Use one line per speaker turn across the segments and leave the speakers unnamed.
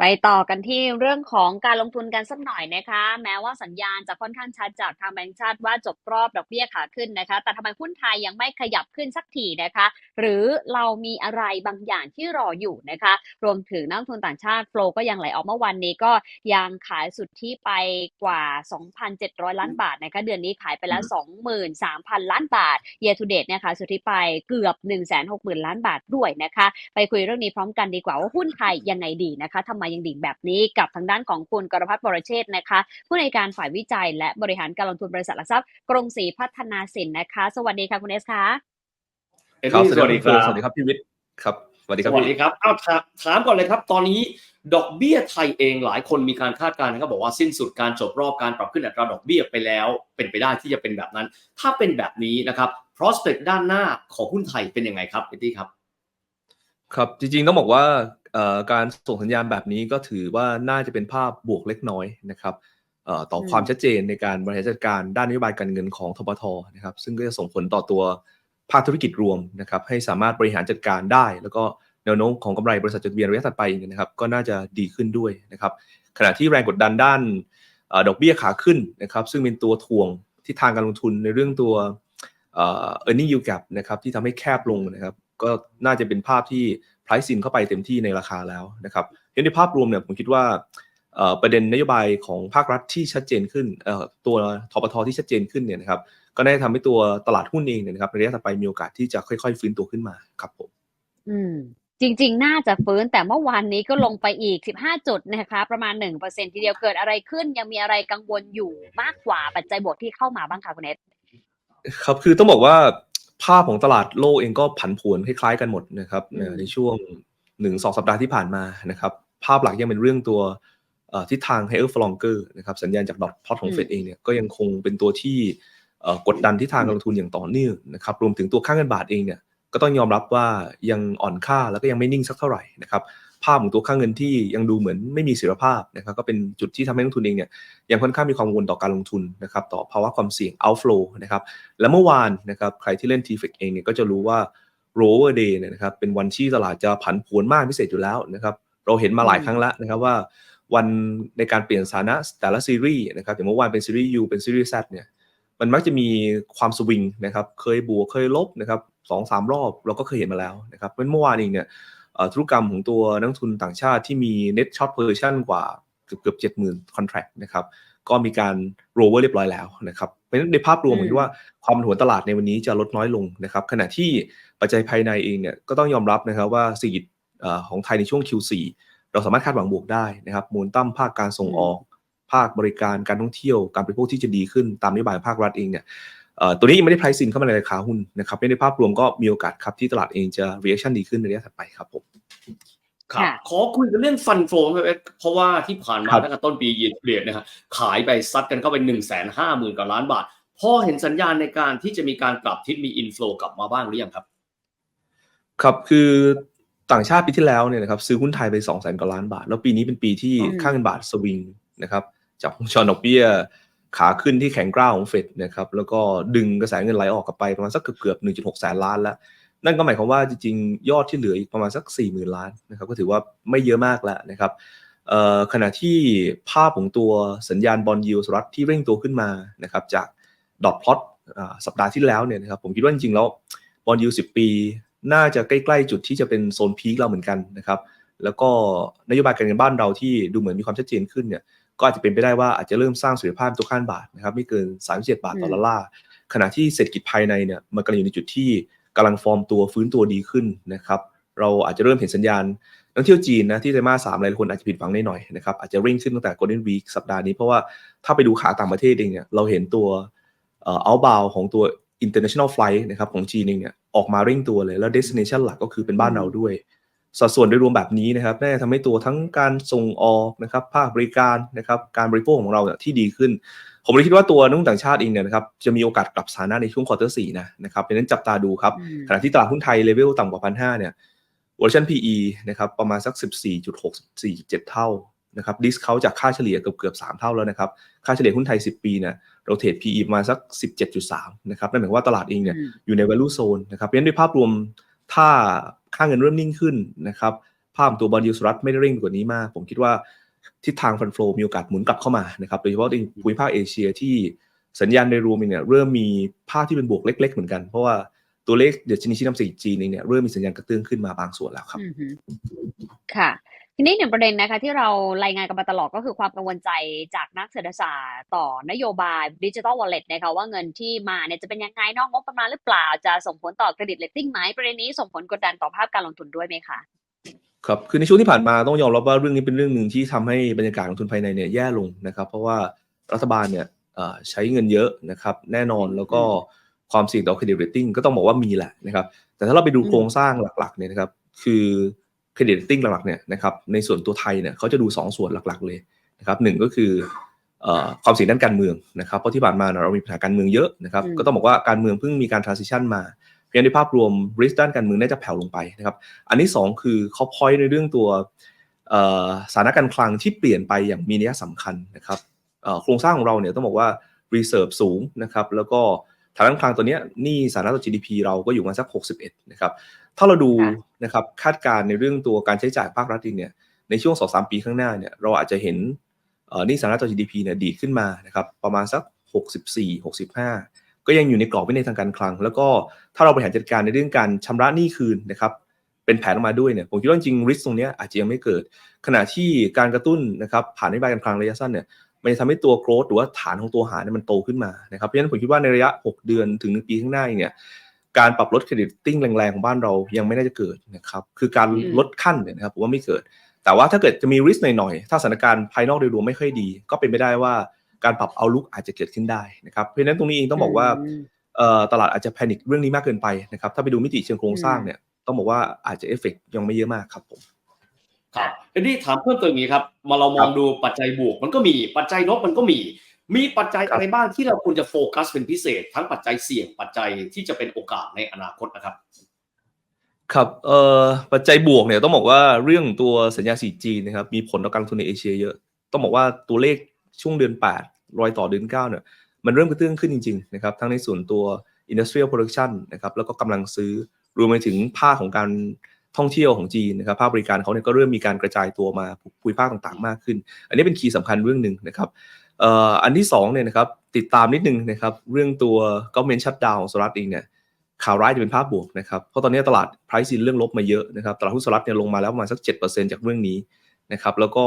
ไปต่อกันที่เรื่องของการลงทุนกันสักหน่อยนะคะ แม้ว่าสัญญาณจะค่อนข้างชัดจากทางแบงก์ชาติว่าจบรอบดอกเบี้ยขาขึ้นนะคะ แต่ทำไมหุ้นไทยยังไม่ขยับขึ้นสักทีนะคะ หรือเรามีอะไรบางอย่างที่รออยู่นะคะ รวมถึงนักลงทุนต่างชาติโฟลก็ยังไหลออกเมื่อวันนี้ก็ยังขายสุดที่ไปกว่า 2,700 ล้านบาทนะคะ เดือนนี้ขายไปแล้ว 23,000 ล้านบาท year to date เนี่ยค่ะสุทธิไปเกือบ160,000 ล้านบาทด้วยนะคะ ไปคุยเรื่องนี้พร้อมกันดีกว่าว่าหุ้นไทยยังไงดีนะคะทำไมยังดิ่งแบบนี้กับทางด้านของคุณกรพัฒน์บรเชษฐ์นะคะผู้ในวยการฝ่ายวิจัย และบริหารการลงทุนบริษัทหลักทรัพย์กรุงศรีพัฒนาสินนะคะ สวัสดีค่ะคุณเอสคะ
เอ็ด
ครับ
ดี้
สวัสดีครับ
บ
สวัสดีครับพี่วิทย์ครับสวัสดีค
ส
รับ
วัส
พี่
ดีครับอ้าวถามถามก่อนเลยครับ ตอนนี้ดอกเบี้ยไทยเองหลายคนมีการคาดการณ์นะครับบอกว่าสิ้นสุดการจบรอบการปรับขึ้นอัตราดอกเบี้ยไปแล้ว เป็นไปได้ที่จะเป็นแบบนั้น ถ้าเป็นแบบนี้นะครับ prospect ด้านหน้าของหุ้นไทยเป็นยังไงครับเอ็ดดี้ครับ
ครับจริงๆต้องบอกว่าเอ่อ การส่งสัญญาณแบบนี้ก็ถือว่าน่าจะเป็นภาพบวกเล็กน้อยนะครับเอ่อต่อ
อืม
ความชัดเจนในการบริหารจัดการด้านนโยบายการเงินของทบทนะครับ ซึ่งก็จะส่งผลต่อตัวภาคธุรกิจรวมนะครับ ให้สามารถบริหารจัดการได้ แล้วก็แนวโน้มของกำไรบริษัทจดทะเบียนระยะถัดไปเนี่ยนะครับ ก็น่าจะดีขึ้นด้วยนะครับ ขณะที่แรงกดดันด้านเอ่อดอกเบี้ยขาขึ้นนะครับ ซึ่งเป็นตัวทวงทิศทางการลงทุนในเรื่องตัวเอ่อ earning yield gap นะครับที่ทำให้แคบลงนะครับ ก็น่าจะเป็นภาพที่ price in เข้าไปเต็มที่ในราคาแล้วนะครับเห็นในภาพรวมเนี่ยผมคิดว่าเอ่อประเด็นนโยบายของภาครัฐที่ชัดเจนขึ้นเอ่อตัวทปทที่ชัดเจนขึ้นเนี่ยนะครับก็ได้ทำให้ตัวตลาดหุ้นเองเนี่ยนะครับในระยะถัดไปมีโอกาสที่จะค่อยๆ ฟื้นตัวขึ้นมาครับผม
อืมจริง ๆ น่าจะฟื้นแต่เมื่อวานนี้ก็ลงไปอีก 15 จุดนะคะประมาณ 1%ทีเดียวเกิดอะไรขึ้น ยังมีอะไรกังวลอยู่มากกว่าปัจจัยบวกที่เข้ามาบ้างคะคุณเอส
ครับคือต้องบอกว่า ภาพของตลาดโลกเองก็ผันผวนคล้ายๆกันหมดนะครับ
อืม
ในช่วงหนึ่งสองสัปดาห์ที่ผ่านมานะครับ ภาพหลักยังเป็นเรื่องตัวเอ่อทิศทาง higher for longer นะครับสัญญาณจากดอทพอตของเฟดเองเนี่ยก็ยังคงเป็นตัวที่เอ่อกดดันทิศทางการลงทุนอย่างต่อเนื่องนะครับรวมถึงตัวค่าเงินบาทเองเนี่ยก็ต้องยอมรับว่ายังอ่อนค่าแล้วก็ยังไม่นิ่งสักเท่าไหร่นะครับ ภาพของตัวค่าเงินที่ยังดูเหมือนไม่มีเสถียรภาพนะครับก็เป็นจุดที่ทำให้นักทุนเองเนี่ยยังค่อนข้างมีความกังวลต่อการลงทุนนะครับต่อภาวะความเสี่ยง outflow นะครับและเมื่อวานนะครับใครที่เล่น t f ฟ x เองเนี่ยก็จะรู้ว่า rover day เนี่ยนะครับเป็นวันที่ตลาดจะผันผวนมากพิเศษอยู่แล้วนะครับเราเห็นมาหลายครั้งแล้วนะครับว่าวันในการเปลี่ยนสถานะแต่ละซีรีส์นะครับอย่างเมื่อวานเป็นซีรีส์ U เป็นซีรีส์ Z เนี่ยมันมักจะมีความสวิงนะครับเคยบวกเคยลบนะครับสองสามรอบเราก็เคยเห็นมาแล้วนะครับเพราะฉะนั้นเมื่อวานเองเนี่ย ธุรกรรมของตัวนักลงทุนต่างชาติที่มี net short position กว่าเกือบเกือบเจ็ดหมื่น contract นะครับก็มีการ roll เรียบร้อยแล้วนะครับเพราะฉะนั้นในภาพรวม
อืม
ผมคิดว่าความผันผวนตลาดในวันนี้จะลดน้อยลงนะครับ ขณะที่ปัจจัยภายในเองเนี่ยก็ต้องยอมรับนะครับว่าเศรษฐกิจเอ่อของไทยในช่วง Q4 เราสามารถคาดหวังบวกได้นะครับมูลตั้มภาคการส่งออก ภาคบริการการท่องเที่ยว การบริโภคที่จะดีขึ้นตามนโยบายภาครัฐเองเนี่ยเอ่อ ตัวนี้ยังไม่ได้ price in เข้ามาในราคาหุ้นนะครับในภาพรวมก็มีโอกาสครับที่ตลาดเองจะ reaction ดีขึ้นในระยะถัดไปครับผม
ครับ
ค่ะ
ขอคุยกันเรื่องฟันโฟครับเอ็ดเพราะว่าที่ผ่านมา
ครับ
ตั้งแต่ต้นปีเยียเปลี่ยนนะฮะขายไปซัดกันเข้าไป1นึ่งแสนห้าหมื่นกว่าล้านบาทพอเห็นสัญญาณในการที่จะมีการกลับทิศมีอินฟลูกลับมาบ้างหรือยังครับ
ครับคือต่างชาติปีที่แล้วเนี่ยนะครับซื้อหุ้นไทยไป2 0 0แสนกว่าล้านบาท แล้วปีนี้เป็นปีที่
อืม
ค่าเงินบาทสวิงนะครับจากวงจรดอกเบี้ย ขาขึ้นที่แข็งกร้าวของเฟดนะครับแล้วก็ดึงกระแสเงินไหลออกกลับไปประมาณสักเกือบๆ1.6 แสนล้านแล้ว นั่นก็หมายความว่าจริงๆ ยอดที่เหลืออีกประมาณสัก 4 0,000 ล้านนะครับก็ถือว่าไม่เยอะมากแล้วนะครับขณะที่ภาพของตัวสัญญาณบอลยูสรัฐที่เร่งตัวขึ้นมานะครับจากดอทพลอตสัปดาห์ที่แล้วเนี่ยนะครับผมคิดว่าจริงๆแล้วบอลยู10ปี น่าจะใกล้ๆจุดที่จะเป็นโซนพีคเราเหมือนกันนะครับแล้วก็นโยบายการเงินบ้านเราที่ดูเหมือนมีความชัดเจนขึ้นเนี่ย ก็อาจจะเป็นไปได้ว่าอาจจะเริ่มสร้างเสถียรภาพตัวข้านบาทนะครับไม่เกิน 37 บาทต่อ
อืม
ดอลลาร์ขณะที่เศรษฐกิจภายในเนี่ยมันกำลังอยู่ในจุดที่กำลังฟอร์มตัวฟื้นตัวดีขึ้นนะครับเราอาจจะเริ่มเห็นสัญญาณนักท่องเที่ยวจีนนะที่ไตรมาสสามหลายคนอาจจะผิดหวังได้หน่อยนะครับอาจจะเร่งขึ้นตั้งแต่ Golden Week สัปดาห์นี้ เพราะว่าถ้าไปดูขาต่างประเทศเองเนี่ยเราเห็นตัวเอ่อ outbound ของตัว international flight นะครับของจีนเองเนี่ยออกมาเร่งตัวเลย แล้ว destination หลักก็คือเป็นบ้านเราด้วย สัดส่วนโดยรวมแบบนี้นะครับน่าจะทำให้ตัวทั้งการส่งออกนะครับภาคบริการนะครับการบริโภคของเราเนี่ยที่ดีขึ้น ผมเลยคิดว่าตัวนักลงทุนต่างชาติเองเนี่ยนะครับจะมีโอกาสกลับสถานะในช่วงควอเตอร์สี่นะนะครับเพราะฉะนั้นจับตาดูครับ
อืม
ขณะที่ตลาดหุ้นไทยเลเวลต่ำกว่าพันห้าเนี่ยเวอร์ชัน PE นะครับประมาณสัก 14.6 4.7 เท่านะครับดิสเขาจากค่าเฉลี่ยเกือบเกือบ3เท่าแล้วนะครับ ค่าเฉลี่ยหุ้นไทย 10 ปีเนี่ยเราเทรด PE ประมาณสัก 17.3 นะครับ นั่นหมายความว่าตลาดเองเนี่ย
อืม
อยู่ใน value zone นะครับเพราะฉะนั้นด้วยภาพรวมถ้า ค่าเงินเริ่มนิ่งขึ้นนะครับภาพตัวบอลยูสรัฐไม่ได้เร่งกว่านี้มาก ผมคิดว่าทิศทางฟันโฟมีโอกาสหมุนกลับเข้ามานะครับโดยเฉพาะในภูมิภาคเอเชียที่สัญญาณในรวมเองเนี่ยเริ่มมีภาพที่เป็นบวกเล็ก ๆ เหมือนกัน เพราะว่าตัวเลขเดชนีชี้นำ 4G เองเนี่ยเริ่มมีสัญญาณกระเตื้องขึ้นมาบางส่วนแล้วครับ
อือฮึค่ะ ทีนี้หนึ่งประเด็นนะคะที่เรารายงานกันมาตลอดก็คือความกังวลใจจากนักเศรษฐศาสตร์ต่อนโยบายดิจิ t a ลวอลเล็ตนะคะว่าเงินที่มาเนี่ยจะเป็นยังไงนอกงบประมาณหรือเปล่า จะส่งผลต่อเครดิตเลตติ้งไหมประเด็นนี้ส่งผลกดดันต่อภาพการลงทุนด้วยไหมคะ
ครับคือในช่วงที่ผ่านมาต้องยอมรับว่าเรื่องนี้เป็นเรื่องหนึ่งที่ทำให้บรรยากาศลงทุนภายในเนี่ยแย่ลงนะครับเพราะว่ารัฐบาลเนี่ยใช้เงินเยอะนะครับแน่นอนแล้วก็ความเสี่ยงต่อเครดิตเรตติ้งก็ต้องบอกว่ามีแหละนะครับแต่ถ้าเราไปดูโครงสร้างหลักๆเนี่ยนะครับคือ เครดิตเรตติ้งหลักๆเนี่ยนะครับในส่วนตัวไทยเนี่ยเขาจะดู 2ส่วนหลักๆเลยนะครับหนึ่งก็คือเอ่อความเสี่ยงด้านการเมืองนะครับเพราะที่ผ่านมาเนี่ยเรามีปัญหาการเมืองเยอะนะครับ
อืม
ก็ต้องบอกว่าการเมืองเพิ่งมีการ transition มาเพราะฉะนั้นในภาพรวม risk ด้านการเมืองน่าจะแผ่วลงไปนะครับอันที่สองคือเขาพอยในเรื่องตัวเอ่อสถานการณ์คลังที่เปลี่ยนไปอย่างมีนัยสำคัญนะครับเอ่อโครงสร้างของเราเนี่ยต้องบอกว่า reserve สูงนะครับแล้วก็ฐานการคลังตัวเนี้ยหนี้สาธารณะต่อ GDP เราก็อยู่มาสัก 61นะครับ ถ้าเราดู
ค่ะ
นะครับคาดการณ์ในเรื่องตัวการใช้จ่ายภาครัฐเองเนี่ยในช่วง2-3ปีข้างหน้าเนี่ยเราอาจจะเห็นเอ่อหนี้สาธารณะต่อ GDP เนี่ยดีดขึ้นมานะครับประมาณสัก 64-65 ก็ยังอยู่ในกรอบวินัยทางการคลัง แล้วก็ถ้าเราบริหารจัดการในเรื่องการชำระหนี้คืนนะครับเป็นแผนออกมาด้วยเนี่ยผมคิดว่าจริงริสตรงเนี้ยอาจจะยังไม่เกิด ขณะที่การกระตุ้นนะครับผ่านนโยบายการคลังระยะสั้นเนี่ยมันจะทำให้ตัวโกรธหรือว่าฐานของตัวหารเนี่ยมันโตขึ้นมานะครับเพราะฉะนั้นผมคิดว่าในระยะ 6 เดือนถึง1ปีข้างหน้าเนี่ย การปรับลดเครดิตติ้งแรงๆของบ้านเรายังไม่น่าจะเกิดนะครับคือการ
อืม
ลดขั้นเนี่ยนะครับผมว่าไม่เกิด แต่ว่าถ้าเกิดจะมีริสหน่อยๆถ้าสถานการณ์ภายนอกโดยรวมไม่ค่อยดี ก็เป็นไปได้ว่าการปรับเอาลุกอาจจะเกิดขึ้นได้นะครับเพราะฉะนั้นตรงนี้เองต้องบอกว่า
ม
เอ่อตลาดอาจจะแพนิคเรื่องนี้มากเกินไปนะครับถ้าไปดูมิติเชิงโครงสร้าง
อืม
เนี่ยต้องบอกว่าอาจจะเอฟเฟกยังไม่เยอะมากครับผม
ครับทีนี้ถามเพิ่มเติมอย่างนี้ครับมาเรามองดูปัจจัยบวกมันก็มีปัจจัยลบมันก็มี มีปัจจัยอะไรบ้างที่เราควรจะโฟกัสเป็นพิเศษ ทั้งปัจจัยเสี่ยงปัจจัยที่จะเป็นโอกาสในอนาคตนะครับ
ครับเอ่อปัจจัยบวกเนี่ยต้องบอกว่าเรื่องตัวสัญญา 4G นะครับมีผลต่อการลงทุนในเอเชียเยอะ ต้องบอกว่าตัวเลขช่วงเดือน 8 รอยต่อเดือน 9 เนี่ย มันเริ่มกระเตื้องขึ้นจริงๆนะครับทั้งในส่วนตัว industrial production นะครับแล้วก็กำลังซื้อรวมไปถึงภาคของการท่องเที่ยวของจีนนะครับภาคบริการเขาเนี่ยก็เริ่มมีการกระจายตัวมาภูมิภาคต่างๆมากขึ้น อันนี้เป็นคีย์สำคัญเรื่องหนึ่งนะครับ อ่ออันที่สองเนี่ยนะครับติดตามนิดนึงนะครับเรื่องตัว government shutdown ของสหรัฐเองเนี่ยข่าวร้ายจะเป็นภาพบวกนะครับเพราะตอนนี้ตลาด price in เรื่องลบมาเยอะนะครับตลาดหุ้นสหรัฐเนี่ยลงมาแล้วประมาณสัก 7%จากเรื่องนี้นะครับแล้วก็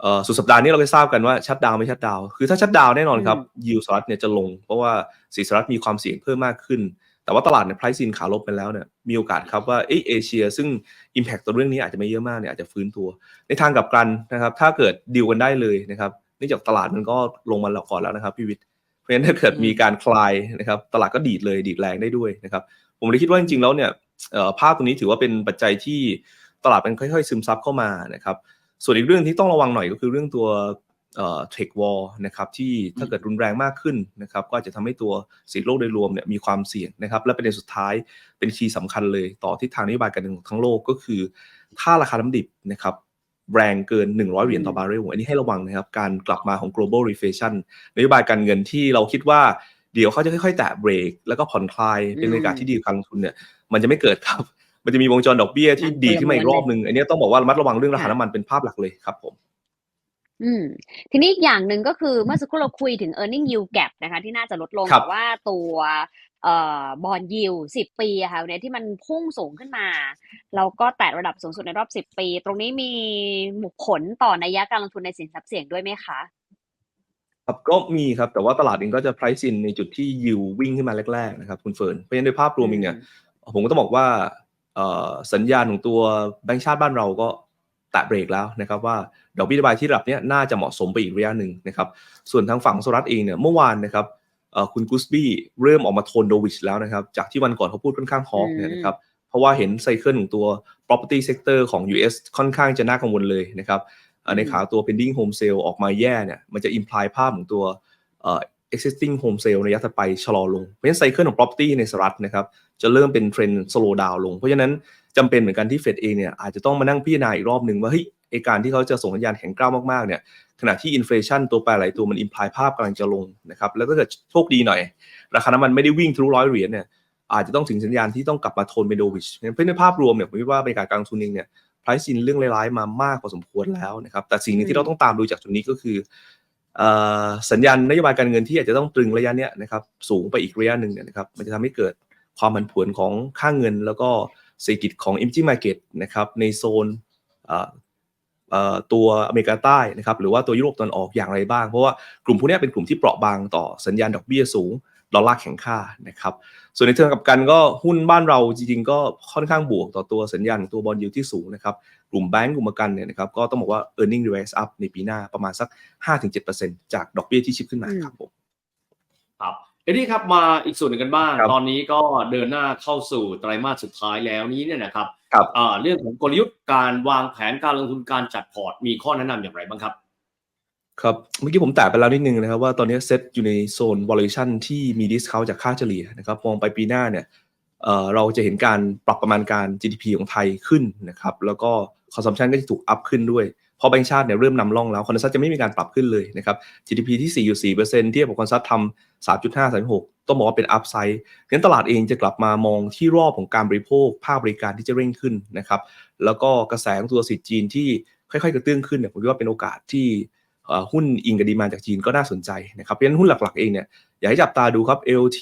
เอ่อสุดสัปดาห์นี้เราก็ทราบกันว่าชัดดาวไม่ชัดดาว คือถ้าชัดดาวแน่นอนครับยิวสหรัฐเนี่ยจะลง เพราะว่าสีสหรัฐมีความเสี่ยงเพิ่มมากขึ้น แต่ว่าตลาดเนี่ย price in ขาลบไปแล้วเนี่ยมีโอกาสครับว่าเอเอเชีย ซึ่ง impact ตัวเรื่องนี้อาจจะไม่เยอะมากเนี่ยอาจจะฟื้นตัว ในทางกลับกันนะครับถ้าเกิดดีลกันได้เลยนะครับเนื่องจากตลาดมันก็ลงมาแล้วก่อนแล้วนะครับพี่วิทย์เพราะฉะนั้นถ้าเกิดมีการคลายนะครับ ตลาดก็ดีดเลยดีดแรงได้ด้วยนะครับ ผมเลยคิดว่าจริงๆแล้วเนี่ยเอ่อภาพตรงนี้ถือว่าเป็นปัจจัยที่ตลาดมันค่อยๆ ซึมซับเข้ามานะครับ ส่วนอีกเรื่องที่ต้องระวังหน่อยก็คือเรื่องตัวเอ่อเทรดวอลนะครับที่ถ้าเกิดรุนแรงมากขึ้นนะครับก็อาจจะทำให้ตัวสินโลกโดยรวมเนี่ยมีความเสี่ยงนะครับ และประเด็นสุดท้ายเป็นคีย์สำคัญเลย ต่อทิศทางนโยบายการเงินของทั้งโลกก็คือ ถ้าราคาน้ำดิบนะครับ แรงเกิน 100 เหรียญต่อบาร์เรลอันนี้ให้ระวังนะครับ การกลับมาของ global reflation นโยบายการเงินที่เราคิดว่าเดี๋ยวเขาจะค่อยๆ แตะเบรก แล้วก็ผ่อนคลายเป็นบรรยากาศที่ดีกับการลงทุนเนี่ยมันจะไม่เกิดครับ มันจะมีวงจรดอกเบี้ยที่ดีขึ้นมาอีกรอบหนึ่งอันนี้ต้องบอกว่าระมัดระวังเรื่องราคาน้ำมันเป็นภาพหลักเลยครับผม
อืมทีนี้อีกอย่างหนึ่งก็คือเมื่อสักครู่เราคุยถึง e a r n i n g yield gap นะคะ ที่น่าจะลดลง
ครับ
แต่ว่าตัว เอ่อบอลยิวสิบปีค่ะเนี่ยที่มันพุ่งสูงขึ้นมาแล้วก็แตะระดับสูงสุดในรอบสิบปี ตรงนี้มีมผลต่อนัยยะการลงทุนในสินทรัพย์เสี่ยงด้วยไหมคะ
ครับก็มีครับแต่ว่าตลาดเองก็จะ price in ในจุดที่ยิววิ่งขึ้นมาแรกๆนะครับคุณเฟิร์นเพราะฉะนั้นโดยภาพรวมเองเนี่ยผมก็ต้องบอกว่าสัญญาณของตัวแบงก์ชาติบ้านเราก็แตะเบรกแล้วนะครับว่าดอกเบี้ยนโยบายที่ระดับเนี้ยน่าจะเหมาะสมไปอีกระยะหนึ่งนะครับส่วนทางฝั่งสหรัฐเองเนี่ยเมื่อวานนะครับ คุณกุสบี้เริ่มออกมาโทนโดวิชแล้วนะครับ จากที่วันก่อนเขาพูดค่อนข้างฮอกเนี่ยนะครับเพราะว่าเห็นไซเคิลของตัว property sector ของ US ค่อนข้างจะน่ากังวลเลยนะครับเอ่อในขาตัว pending home sale ออกมาแย่เนี่ยมันจะ imply ภาพของตัวเอ่อ existing home sale ในระยะถัดไปชะลอลง เพราะฉะนั้นไซเคิลของ property ในสหรัฐนะครับจะเริ่มเป็นเทรนด์ slow down ลง เพราะฉะนั้นจำเป็นเหมือนกันที่เฟดเองเนี่ยอาจจะต้องมานั่งพิจารณาอีกรอบหนึ่งว่าเฮ้ย ไอการที่เขาจะส่งสัญญาณแข็งกร้าวมากๆเนี่ยขณะที่อินฟลชันตัวแปรหลายตัวมันอิมพลายภาพกำลังจะลงนะครับแล้วถ้าเกิดโชคดีหน่อย ราคาน้ำมันไม่ได้วิ่งทะลุร้อยเหรียญเนี่ยอาจจะต้องถึงสัญญาณที่ต้องกลับมาโทนเมโดวิชเพราะในภาพรวมเนี่ยผมคิดว่าบรรยากาศการลงทุนเองเนี่ย price in เรื่องร้ายๆมามากพอสมควรแล้วนะครับแต่สิ่งหนึงที่เราต้องตามดูจากจุดนี้ก็คืออสัญญาณนโยบายการเงินที่อาจจะต้องตรึงระยะเนี้ยนะครับสูงไปอีกระยะหนึ่งเนี่ยนะครับมันจะทำให้เกิดความผันผวนของค่าเงิน แล้วก็เศรษฐกิจของ emerging market นะครับในโซน ตัวอเมริกาใต้นะครับหรือว่าตัวยุโรปตะวันออกอย่างไรบ้าง เพราะว่ากลุ่มพวกนี้เป็นกลุ่มที่เปราะบางต่อสัญญาณดอกเบี้ยสูงดอลลาร์แข็งค่านะครับส่วนในเชิงกับกันก็หุ้นบ้านเราจริงๆ ก็ค่อนข้างบวกต่อตัวสัญญาณตัวบอลยูที่สูงนะครับกลุ่มแบงก์กลุ่มประกันเนี่ยนะครับก็ต้องบอกว่า e a r n i n g rise up ในปีหน้าประมาณสัก 5-7%จากดอกเบี้ยที่ชิปขึ้นมาครับผม
ครับ เอ็ดดี้ครับมาอีกส่วนหนึ่งกันบ้าง
ครับ
ตอนนี้ก็เดินหน้าเข้าสู่ไตรมาสสุดท้ายแล้วนี้เนี่ยนะครับ
ครับ
อ่าเรื่องของกลยุทธ์การวางแผนการลงทุนการจัดพอร์ตมีข้อแนะนำอย่างไรบ้างครับ
ครับเมื่อกี้ผมแตะไปแล้วนิดนึงนะครับว่าตอนนี้เซ็ตอยู่ในโซน valuation ที่มี discount จากค่าเฉลี่ยนะครับมองไปปีหน้าเนี่ยเอ่อเราจะเห็นการปรับประมาณการ GDP ของไทยขึ้นนะครับแล้วก็ consumption ก็จะถูกอัพขึ้นด้วยเพราะแบงก์ชาติเนี่ยเริ่มนำร่องแล้วคอนซัสจะไม่มีการปรับขึ้นเลยนะครับ GDP ที่ 4.4%เทียบกับคอนซัสทำ3.5 3.6 ต้องบอกว่าเป็น upside งั้นตลาดเองจะกลับมามองที่รอบของการบริโภค ภาคบริการที่จะเร่งขึ้นนะครับ แล้วก็กระแสของตัวสิทธิ์จีนที่ค่อยๆ กระเตื้องขึ้นเนี่ยผมคิดว่าเป็นโอกาสที่หุ้นอิงกับดีมานจากจีนก็น่าสนใจนะครับ เพราะฉะนั้นหุ้นหลักๆเองเนี่ยอยากให้จับตาดูครับ LT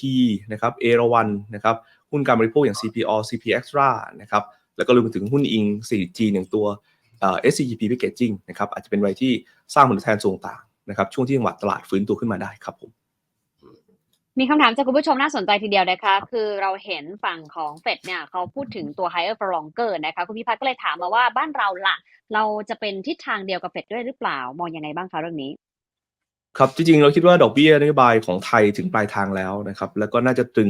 นะครับเอราวันนะครับหุ้นการบริโภคอย่าง CPO CP Extra นะครับแล้วก็รวมไปถึงหุ้นอิง 4G อย่างตัว SCGP Packaging นะครับอาจจะเป็นอะไรที่สร้างผลตอบแทนสูงต่างนะครับช่วงที่จังหวะตลาดฟื้นตัวขึ้นมาได้ครับผม
มีคำถามจากคุณผู้ชมน่าสนใจทีเดียวนะคะ คือเราเห็นฝั่งของเฟดเนี่ยเขาพูดถึงตัว higher for longer นะคะคุณพิพัฒน์ก็เลยถามมาว่าบ้านเราล่ะ เราจะเป็นทิศทางเดียวกับเฟดด้วยหรือเปล่า มองยังไงบ้างคะเรื่องนี้
ครับจริงๆ เราคิดว่าดอกเบี้ยนโยบายของไทยถึงปลายทางแล้วนะครับ แล้วก็น่าจะตึง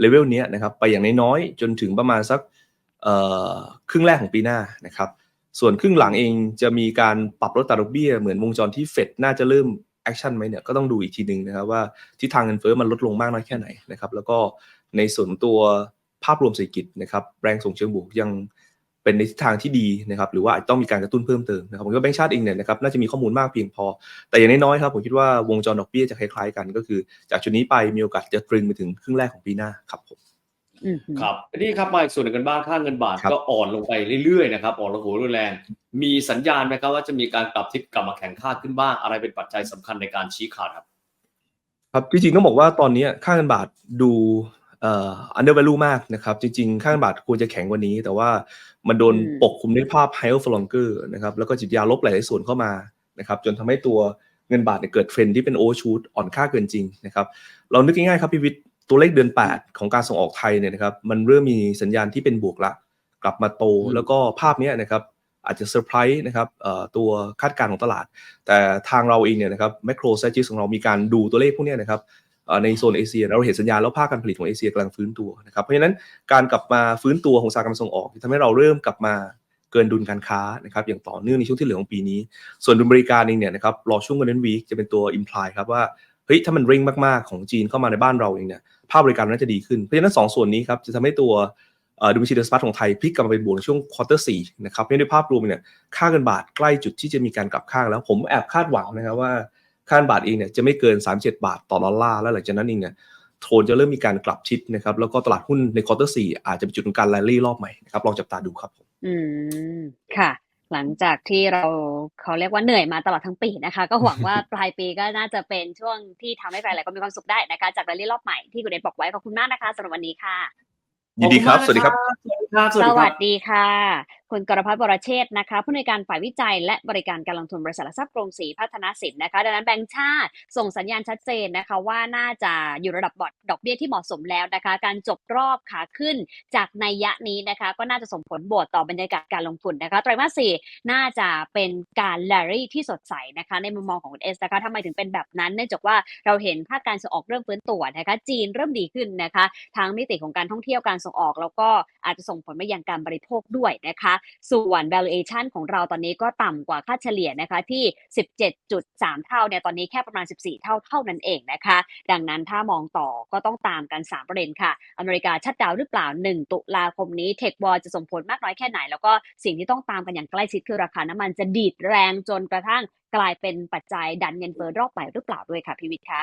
เลเวลเนี้ยนะครับ ไปอย่างน้อยๆ จนถึงประมาณสักเอ่อครึ่งแรกของปีหน้านะครับ ส่วนครึ่งหลังเองจะมีการปรับลดอัตาดอกเบี้ยเหมือนวงจรที่เฟดน่าจะเริ่มแอคชั่นไหมเนี่ยก็ต้องดูอีกทีหนึ่งนะครับว่าทิศทางเงินเฟ้อมันลดลงมากน้อยแค่ไหนนะครับแล้วก็ในส่วนตัวภาพรวมเศรษฐกิจนะครับแรงส่งเชิงบวกยังเป็นในทิศทางที่ดีนะครับหรือว่าอาจจะต้องมีการกระตุ้นเพิ่มเติมนะครับผมคิดว่าแบงก์ชาติเองเนี่ยนะครับน่าจะมีข้อมูลมากเพียงพอ แต่อย่างน้อยๆครับผมคิดว่าวงจรดอกเบี้ยจะคล้ายๆกันก็คือ จากจุดนี้ไปมีโอกาสจะตรึงไปถึงครึ่งแรกของปีหน้าครับผม
อืม
ครับเอ็ดดี้ครับมาอีกส่วนหนึ่งกันบ้างค่าเงินบาท
ครับ
ก็อ่อนลงไปเรื่อยๆนะครับอ่อนลงหัวรุนแรง มีสัญญาณไหมครับว่าจะมีการกลับทิศกลับมาแข็งค่าขึ้นบ้างอะไรเป็นปัจจัยสำคัญในการชี้ขาดครับ
ครับจริงๆต้องบอกว่าตอนนี้ค่าเงินบาทดูเอ่อ under value มากนะครับจริงๆ ค่าเงินบาทควรจะแข็งกว่านี้ แต่ว่ามันโดน
อืม
ปกคลุมด้วยภาพ higher for longer นะครับแล้วก็จิตยาลบหลายๆส่วนเข้ามานะครับจนทำให้ตัวเงินบาทเนี่ยเกิดเทรนด์ที่เป็น overshoot อ่อนค่าเกินจริงนะครับเรานึกง่ายๆครับพี่วิทย์ ตัวเลขเดือน 8 ของการส่งออกไทยเนี่ยนะครับมันเริ่มมีสัญญาณที่เป็นบวกละ กลับมาโต
อืม
แล้วก็ภาพเนี้ยนะครับอาจจะเซอร์ไพรส์นะครับเอ่อตัวคาดการณ์ของตลาด แต่ทางเราเองเนี่ยนะครับแมคโครเซจิสของเรามีการดูตัวเลขพวกเนี้ยนะครับเอ่อในโซนเอเชียเราเห็นสัญญาณแล้วภาคการผลิตของเอเชียกำลังฟื้นตัวนะครับเพราะฉะนั้นการกลับมาฟื้นตัวของอุตสาหกรรมส่งออกทำให้เราเริ่มกลับมาเกินดุลการค้านะครับอย่างต่อเนื่องในช่วงที่เหลือของปีนี้ ส่วนดุลบริการเองเนี่ยนะครับรอช่วง Golden Week จะเป็นตัว imply ครับว่าเฮ้ยถ้ามันเร่งมากๆของจีนเข้ามาในบ้านเราเองเนี่ย ภาพบริการน่าจะดีขึ้น เพราะฉะนั้นสองส่วนนี้ครับจะทำให้ตัวดูบัญชีเดสปาร์ของไทยพลิกกลับมาเป็นบวกในช่วงควอเตอร์สี่นะครับเพราะฉะนั้นในภาพรวมเนี่ยค่าเงินบาทใกล้จุดที่จะมีการกลับข้างแล้วผมแอบคาดหวังนะครับว่าค่าเงินบาทเองเนี่ยจะไม่เกิน 37 บาทต่อดอลลาร์แล้วหลังจากนั้นเองเนี่ยโทนจะเริ่มมีการกลับชิดนะครับแล้วก็ตลาดหุ้นในควอเตอร์สี่อาจจะเป็นจุดของการแรลลี่รอบใหม่นะครับลองจับตาดูครับผม
อืมค่ะ หลังจากที่เราเขาเรียกว่าเหนื่อยมาตลอดทั้งปีนะคะ ก็หวังว่าปลายปีก็น่าจะเป็นช่วงที่ทำให้ใครหลายคนมีความสุขได้นะคะ จากรายเรื่รอบใหม่ที่คุณเดชบอกไว้ขอบคุณมากนะคะสำหรับวันนี้ค่ะ
ยินดีครับ
ขอ
สวัสดีครับ
มากนะสวัส
ส
ดีครับ
วัสดีค่ะคุณกรพัฒน์บรเชษฐ์นะคะผู้ในวยการฝ่ายวิจัย และบริการการลงทุนบริษัทลักทรัพย์กรุงศรีพัฒนสินนะคะดังนั้นแบงก์ชาติส่งสัญญาณชัดเจนนะคะว่าน่าจะอยู่ระดับบอดอกเบี้ยที่เหมาะสมแล้วนะคะ การจบรอบขาขึ้นจากในยะนี้นะคะก็น่าจะส่งผลบวกต่อบรรยากาศการลงทุนนะคะไตรมาสสี่น่าจะเป็นการแลรี่ที่สดใสนะคะในมุมมองของคุณเอสนะคะทำไมถึงเป็นแบบนั้น เนื่องจากว่าเราเห็นภาคการส่งออกเริ่มฟื้นตัวนะคะจีนเริ่มดีขึ้นนะคะทั้งมิติของการท่องเที่ยวการส่งออก แล้วก็อาจจะส่งผลไปยังการบริโภคด้วยนะคะส่วน valuation ของเราตอนนี้ก็ต่ำกว่าค่าเฉลี่ยนะคะที่ 17.3 เท่าเนี่ยตอนนี้แค่ประมาณ 14 เท่าเท่านั้นเองนะคะ ดังนั้นถ้ามองต่อก็ต้องตามกัน 3 ประเด็นค่ะ อเมริกาชัดดาวหรือเปล่า 1 ตุลาคมนี้เทควอลจะส่งผลมากน้อยแค่ไหน แล้วก็สิ่งที่ต้องตามกันอย่างใกล้ชิดคือราคาน้ำมันจะดีดแรงจนกระทั่งกลายเป็นปัจจัยดันเงินเฟ้อรอบใหม่หรือเปล่าด้วยค่ะพิวิทย์คะ